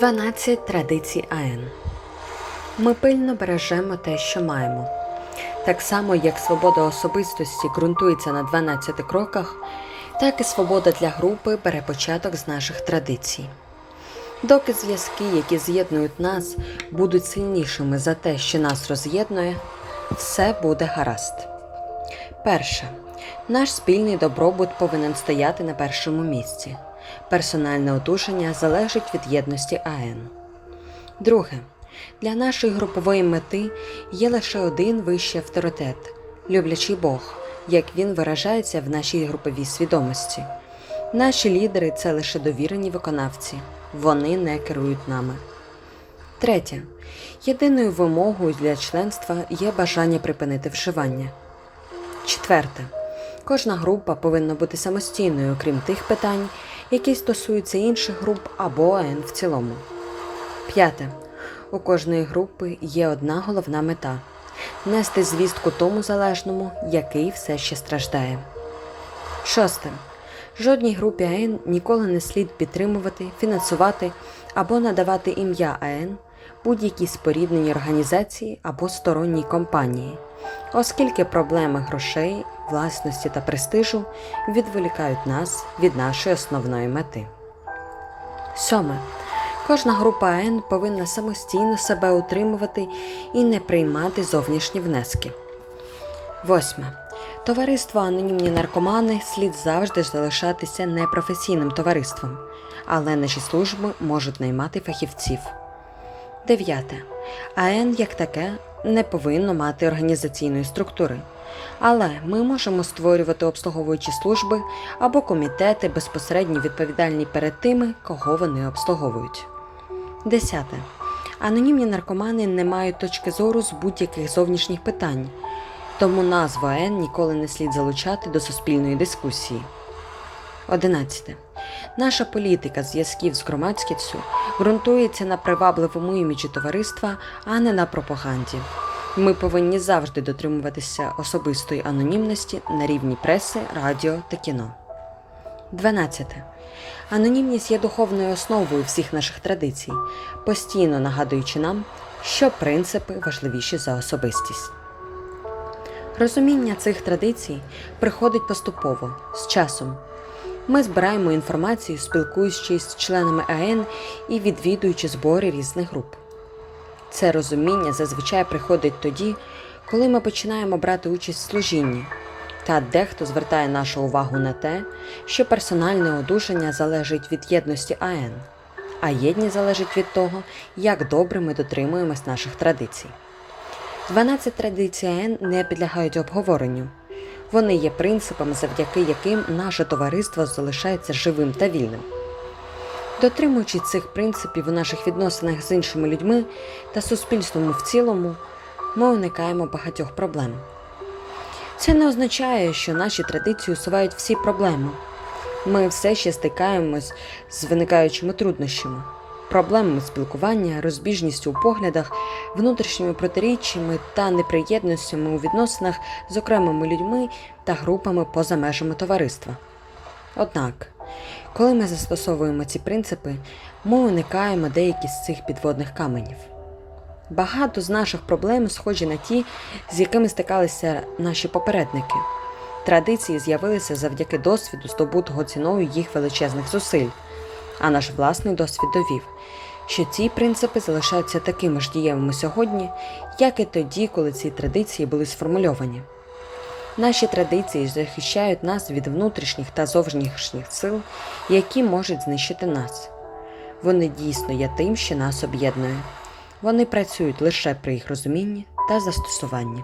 12 традицій АН. Ми пильно бережемо те, що маємо. Так само, як свобода особистості ґрунтується на 12 кроках, так і свобода для групи бере початок з наших традицій. Доки зв'язки, які з'єднують нас, будуть сильнішими за те, що нас роз'єднує, все буде гаразд. Перше. Наш спільний добробут повинен стояти на першому місці. Персональне одужання залежить від єдності АН. Друге. Для нашої групової мети є лише один вищий авторитет люблячий Бог, як він виражається в нашій груповій свідомості. Наші лідери це лише довірені виконавці, вони не керують нами. Третє. Єдиною вимогою для членства є бажання припинити вживання. Четверте. Кожна група повинна бути самостійною, крім тих питань, які стосуються інших груп або АН в цілому. П'яте. У кожної групи є одна головна мета нести звістку тому залежному, який все ще страждає. Шосте. Жодній групі АН ніколи не слід підтримувати, фінансувати або надавати ім'я АН будь-якій спорідненій організації або сторонній компанії, оскільки проблеми грошей, власності та престижу відволікають нас від нашої основної мети. Сьоме. Кожна група АН повинна самостійно себе утримувати і не приймати зовнішні внески. Восьме. Товариство Анонімні наркомани слід завжди залишатися непрофесійним товариством, але наші служби можуть наймати фахівців. Дев'яте. АН як таке не повинно мати організаційної структури. Але ми можемо створювати обслуговуючі служби або комітети безпосередньо відповідальні перед тими, кого вони обслуговують. Десяте. Анонімні наркомани не мають точки зору з будь-яких зовнішніх питань, тому назву АН ніколи не слід залучати до суспільної дискусії. 11. Наша політика зв'язків з громадськістю ґрунтується на привабливому іміджі товариства, а не на пропаганді. Ми повинні завжди дотримуватися особистої анонімності на рівні преси, радіо та кіно. 12. Анонімність є духовною основою всіх наших традицій, постійно нагадуючи нам, що принципи важливіші за особистість. Розуміння цих традицій приходить поступово з часом. Ми збираємо інформацію, спілкуючись з членами АН і відвідуючи збори різних груп. Це розуміння зазвичай приходить тоді, коли ми починаємо брати участь в служінні, та дехто звертає нашу увагу на те, що персональне одужання залежить від єдності АН, а єдність залежить від того, як добре ми дотримуємось наших традицій. 12 традицій АН не підлягають обговоренню. Вони є принципами, завдяки яким наше товариство залишається живим та вільним. Дотримуючись цих принципів у наших відносинах з іншими людьми та суспільством в цілому, ми уникаємо багатьох проблем. Це не означає, що наші традиції усувають всі проблеми. Ми все ще стикаємось з виникаючими труднощами, проблемами спілкування, розбіжністю у поглядах, внутрішніми протиріччями та неприєдностями у відносинах з окремими людьми та групами поза межами товариства. Однак, коли ми застосовуємо ці принципи, ми уникаємо деякі з цих підводних каменів. Багато з наших проблем схожі на ті, з якими стикалися наші попередники. Традиції з'явилися завдяки досвіду, здобутого ціною їх величезних зусиль, а наш власний досвід довів, що ці принципи залишаються такими ж дієвими сьогодні, як і тоді, коли ці традиції були сформульовані. Наші традиції захищають нас від внутрішніх та зовнішніх сил, які можуть знищити нас. Вони дійсно є тим, що нас об'єднує. Вони працюють лише при їх розумінні та застосуванні.